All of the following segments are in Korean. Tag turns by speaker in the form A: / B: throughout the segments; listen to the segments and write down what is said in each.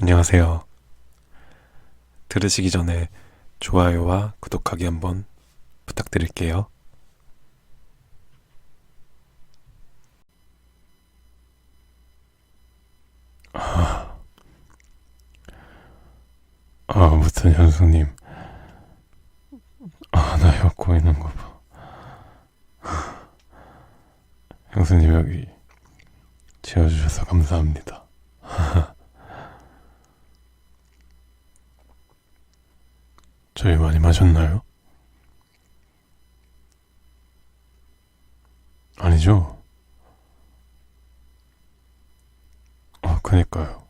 A: 안녕하세요. 들으시기 전에 좋아요와 구독하기 한번 부탁드릴게요. 아, 아 무튼 현수님, 아, 나혀 꼬이는 거 봐. 형수님 여기 지어주셔서 감사합니다. 저희 많이 마셨나요? 아니죠? 아, 그니까요.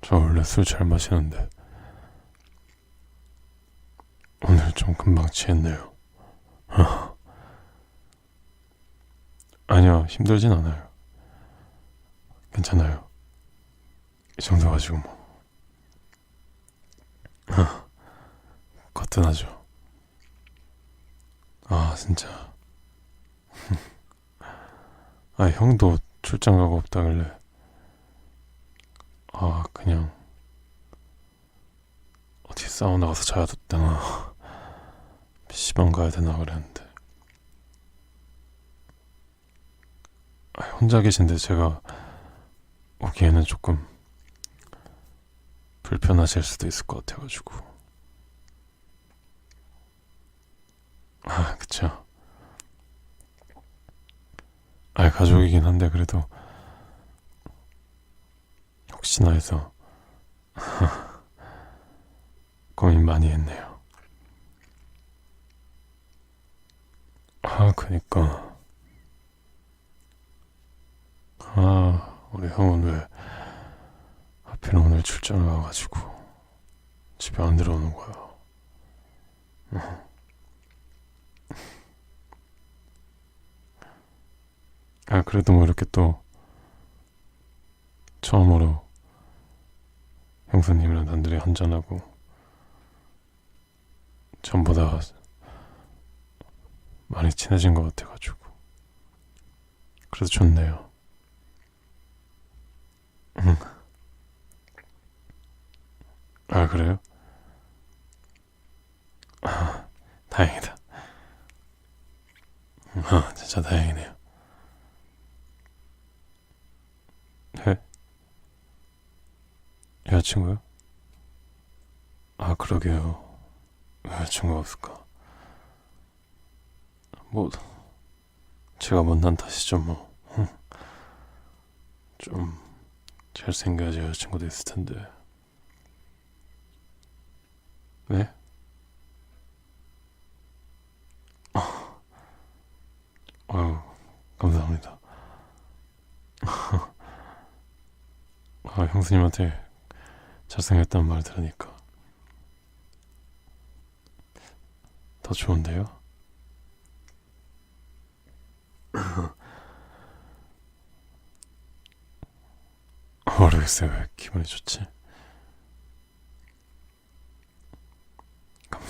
A: 저 원래 술 잘 마시는데 오늘 좀 금방 취했네요. 아니요, 힘들진 않아요. 괜찮아요. 이 정도 가지고 뭐 거뜬하죠. 아 진짜. 아 형도 출장 가고 없다길래 아 그냥 어디 사우나 가서 자야 되나 PC방 가야 되나 그랬는데 아, 혼자 계신데 제가 오기에는 조금 불편하실 수도 있을 것 같아가지고. 아 그쵸. 아 가족이긴 한데 그래도 혹시나 해서 고민 많이 했네요. 아 그니까. 아 우리 형은 왜 하필 오늘 출장을 가가지고 집에 안 들어오는 거야. 아 그래도 뭐 이렇게 또 처음으로 형수님이랑 단둘이 한잔하고 전보다 많이 친해진 것 같아가지고 그래도 좋네요. 아, 그래요? 아, 다행이다. 아, 진짜 다행이네요. 네? 여자친구요? 아, 그러게요. 왜 여자친구가 없을까? 뭐, 제가 못난 탓이죠, 뭐. 좀, 잘생겨야지 여자친구도 있을 텐데. 네? 아유, 감사합니다. 아, 형수님한테 잘생겼다는 말 들으니까 더 좋은데요? 모르겠어요, 왜 기분이 좋지?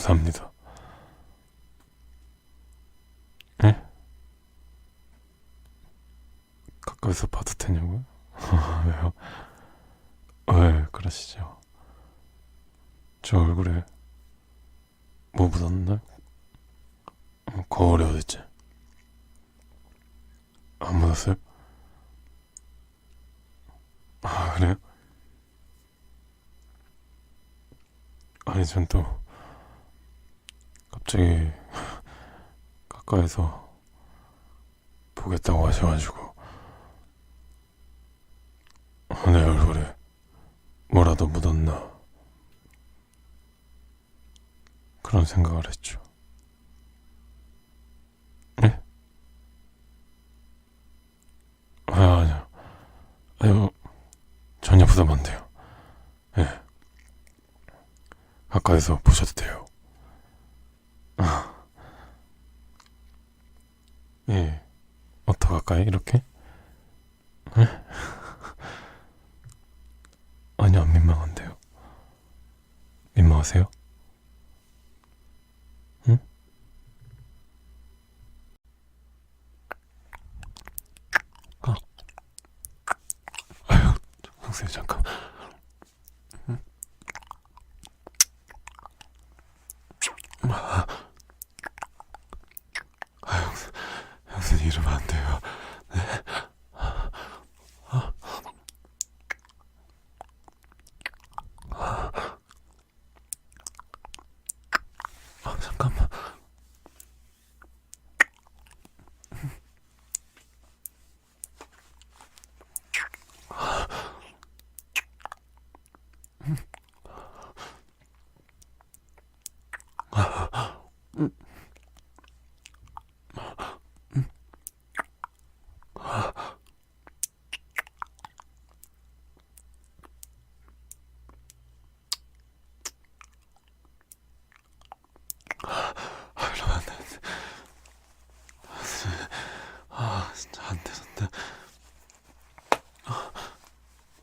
A: 감사합니다. 에? 가까이서 봐도 되냐고요? 왜요? 왜 그러시죠? 저 얼굴에 뭐 묻었나? 어, 거울이 어딨지? 안 묻었어요? 아 그래요? 아니 전또 갑자기 가까이서 보겠다고 하셔가지고 내 얼굴에 뭐라도 묻었나 그런 생각을 했죠. 네? 아 아니요. 아니요 전혀 부담 안 돼요. 예. 네. 가까이서 보셔도 돼요. 예. 어떡할까요? 이렇게? 에? 아니요, 안 민망한데요. 민망하세요? 응? 아, 형수님 잠깐. 아, 형수, 형수님 이러면 안 돼요.